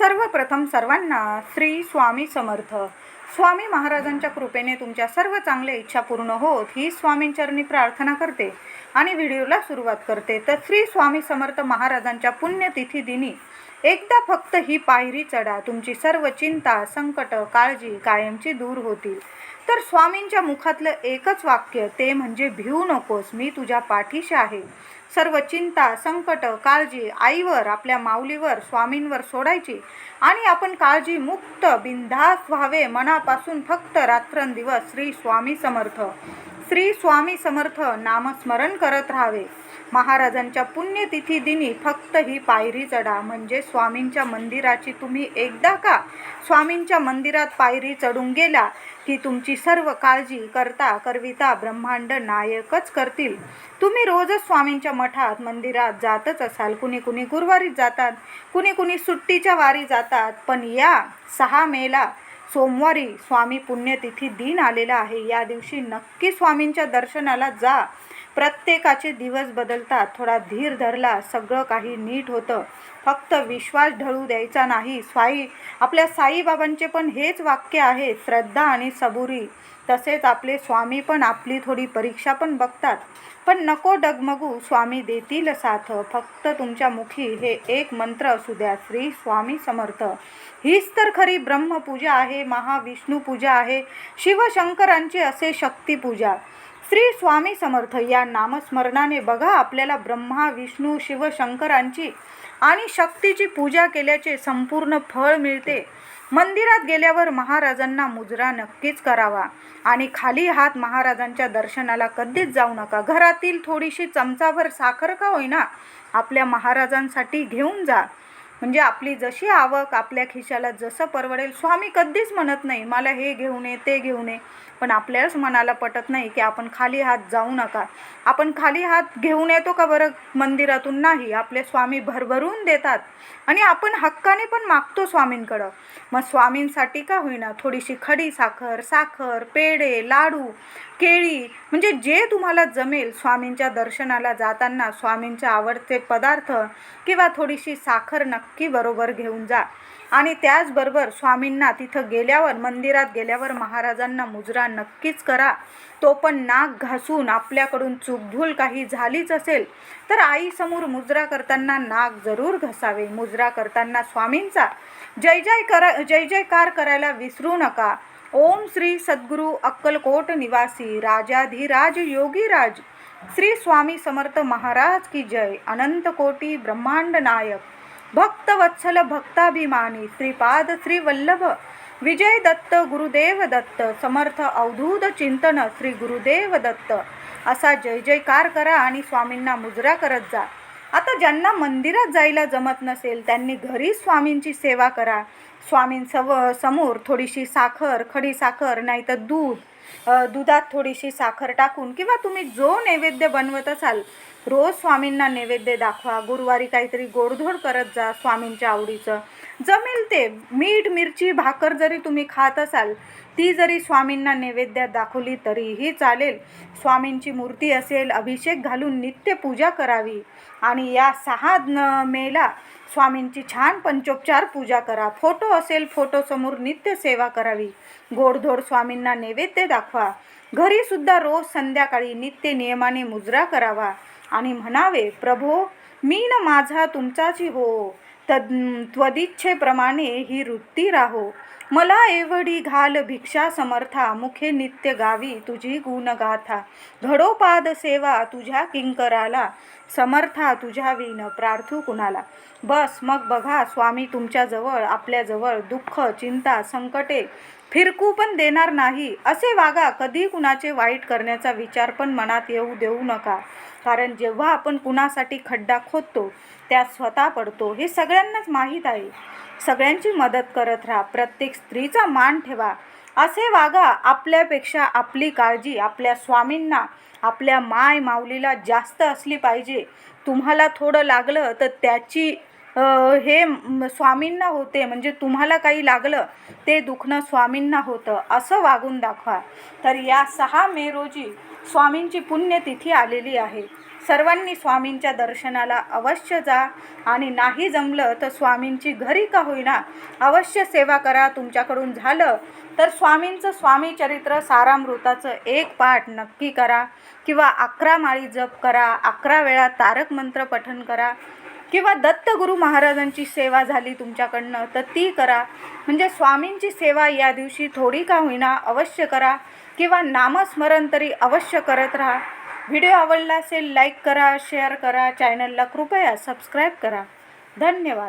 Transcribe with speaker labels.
Speaker 1: सर्वप्रथम सर्वांना श्री स्वामी समर्थ. स्वामी महाराजांच्या कृपेने तुमच्या सर्व चांगल्या इच्छा पूर्ण होत ही स्वामींचरणी प्रार्थना करते आणि व्हिडिओला सुरुवात करते. तर श्री स्वामी समर्थ महाराजांच्या पुण्यतिथी दिनी एकदा फक्त ही पायरी चढा. तुमची सर्व चिंता संकट काळजी कायमची दूर होतील. तर स्वामींच्या मुखातलं एकच वाक्य ते म्हणजे भिवू नकोस मी तुझ्या पाठीशी आहे. सर्व चिंता संकट काळजी आईवर आपल्या माऊलीवर स्वामींवर सोडायची. आणि आपण काळजी मुक्त बिनधास्त व्हावे मनापासून फक्त रात्रंदिवस श्री स्वामी समर्थ. श्री स्वामी समर्थ नामस्मरण करत राहावे. महाराजांच्या पुण्यतिथी दिनी फक्त ही पायरी चढा. म्हणजे स्वामींच्या मंदिराची तुम्ही एकदा का स्वामींच्या मंदिरात पायरी चढून गेला? की तुमची सर्व काळजी करता करविता ब्रह्मांड नायकच करतील. तुम्ही रोजच स्वामींच्या मठात मंदिरात जातच असाल. कुणी कुणी गुरुवारीच जातात कुणी कुणी सुट्टीच्या वारी जातात. पण या सहा मेला सोमवारी स्वामी पुण्यतिथी दिन आलेला आहे. या दिवशी नक्की स्वामींच्या दर्शनाला जा. प्रत्येकाचे दिवस बदलतात. थोडा धीर धरला सगळं काही नीट होतं. फक्त विश्वास ढळू द्यायचा नाही. स्वाई आपल्या साईबाबांचे पण हेच वाक्य आहे श्रद्धा आणि सबुरी. तसेच आपले स्वामी पण आपली थोडी परीक्षा पण बघतात. पण नको डगमगू स्वामी देतील साथ. फक्त तुमच्या मुखी हे एक मंत्र असू द्या श्री स्वामी समर्थ. हीच तर खरी ब्रह्मपूजा आहे महाविष्णू पूजा आहे शिवशंकरांची असे शक्तिपूजा श्री स्वामी समर्थ या नामस्मरणाने बघा आपल्याला ब्रह्मा विष्णू शिवशंकरांची आणि शक्तीची पूजा केल्याचे संपूर्ण फळ मिळते. मंदिरात गेल्यावर महाराजांना मुजरा नक्कीच करावा. आणि खाली हात महाराजांच्या दर्शनाला कधीच जाऊ नका. घरातील थोडीशी चमचाभर साखर का होईना? आपल्या महाराजांसाठी घेऊन जा. म्हणजे आपली जशी आवक आपल्या खिशाला जसं परवडेल स्वामी कधीच म्हणत नाही मला हे घेऊ नये ते घेऊ नये पण आपल्याच मनाला पटत नाही की आपण खाली हात जाऊ नका. आपण खाली हात घेऊन येतो का बरं? मंदिरातून नाही. आपले स्वामी भरभरून देतात. आणि आपण हक्काने पण मागतो स्वामींकडं. मग स्वामींसाठी का होईना? थोडीशी खडी साखर साखर पेढे लाडू केळी म्हणजे जे तुम्हाला जमेल स्वामींच्या दर्शनाला जाताना स्वामींचे आवडते पदार्थ किंवा थोडीशी साखर नक्की बरोबर घेऊन जा. आणि त्याचबरोबर स्वामींना तिथं गेल्यावर मंदिरात गेल्यावर महाराजांना मुजरा नक्कीच करा. तो पण नाक घासून आपल्याकडून चूकभूल काही झालीच असेल तर आईसमोर मुजरा करताना नाक जरूर घसावे. मुजरा करताना स्वामींचा जय जय करा जय जयकार करायला विसरू नका. ओम श्री सद्गुरू अक्कलकोट निवासी राजाधिराज योगीराज. श्री स्वामी समर्थ महाराज की जय. अनंत कोटी ब्रह्मांड नायक. भक्तवत्सल भक्ताभिमानी श्रीपाद श्री वल्लभ विजय दत्त गुरुदेव दत्त समर्थ अवधूत चिंतन श्री गुरुदेव दत्त. असा जय जयकार करा आणि स्वामींना मुजरा करत जा. आता ज्यांना मंदिरात जायला जमत नसेल त्यांनी घरी स्वामींची सेवा करा. स्वामींसव समोर थोडीशी साखर खडी साखर नाही तर दूध दुधात थोडीशी साखर टाकून किंवा तुम्ही जो नैवेद्य बनवत असाल रोज स्वामींना नैवेद्य दाखवा गुरुवारी काहीतरी गोडधोड करत जा स्वामींच्या आवडीचं. जमेल ते. मीठ मिरची भाकर जरी तुम्ही खात असाल ती जरी स्वामींना नैवेद्यात दाखवली तरीही चालेल. स्वामींची मूर्ती असेल अभिषेक घालून नित्य पूजा करावी. आणि या सहा न मेला स्वामींची छान पंचोपचार पूजा करा. फोटो असेल फोटोसमोर नित्य सेवा करावी. गोडधोड स्वामींना नैवेद्य दाखवा. घरीसुद्धा रोज संध्याकाळी नित्य नियमाने मुजरा करावा. आणि म्हणावे प्रभो मी न माझा तुमचाची हो. तद त्वदिच्छेप्रमाणे ही वृत्ती राहो. मला एवढी घाल भिक्षा समर्था मुखे नित्य गावी तुझी गुणगाथा. घडोपाद सेवा तुझ्या किंकराला समर्था तुझ्या विन प्रार्थू कुणाला. बस मग बघा स्वामी तुमच्याजवळ आपल्याजवळ दुःख चिंता संकटे फिरकू पण देणार नाही. असे वागा कधी कुणाचे वाईट करण्याचा विचार पण मनात येऊ देऊ नका. कारण जेव्हा आपण कुणासाठी खड्डा खोदतो त्यात स्वतः पडतो हे सगळ्यांनाच माहीत आहे. सगळ्यांची मदत करत राहा. प्रत्येक स्त्रीचा मान ठेवा. असे वागा आपल्यापेक्षा आपली काळजी आपल्या स्वामींना आपल्या माय माऊलीला जास्त असली पाहिजे. तुम्हाला थोडं लागलं तर त्याची हे स्वामींना होते. म्हणजे तुम्हाला काही लागलं ते दुखणं स्वामींना होतं. असं वागून दाखवा. तर या सहा मे रोजी स्वामींची पुण्यतिथी आलेली आहे. सर्वांनी स्वामींच्या दर्शनाला अवश्य जा. आणि नाही जमलं तर स्वामींची घरी का होईना अवश्य सेवा करा. तुमच्याकडून झालं तर स्वामींचं स्वामी चरित्र सारामृताचं एक पाठ नक्की करा. किंवा अकरा माळी जप करा. अकरा वेळा तारक मंत्र पठन करा. किंवा दत्तगुरू महाराजांची सेवा झाली तुमच्याकडनं तर ती करा. म्हणजे स्वामींची सेवा या दिवशी थोडी का होईना अवश्य करा किंवा नामस्मरण तरी अवश्य करत राहा. व्हिडिओ आवडला असेल लाईक करा शेअर करा चॅनलला कृपया सबस्क्राईब करा. धन्यवाद.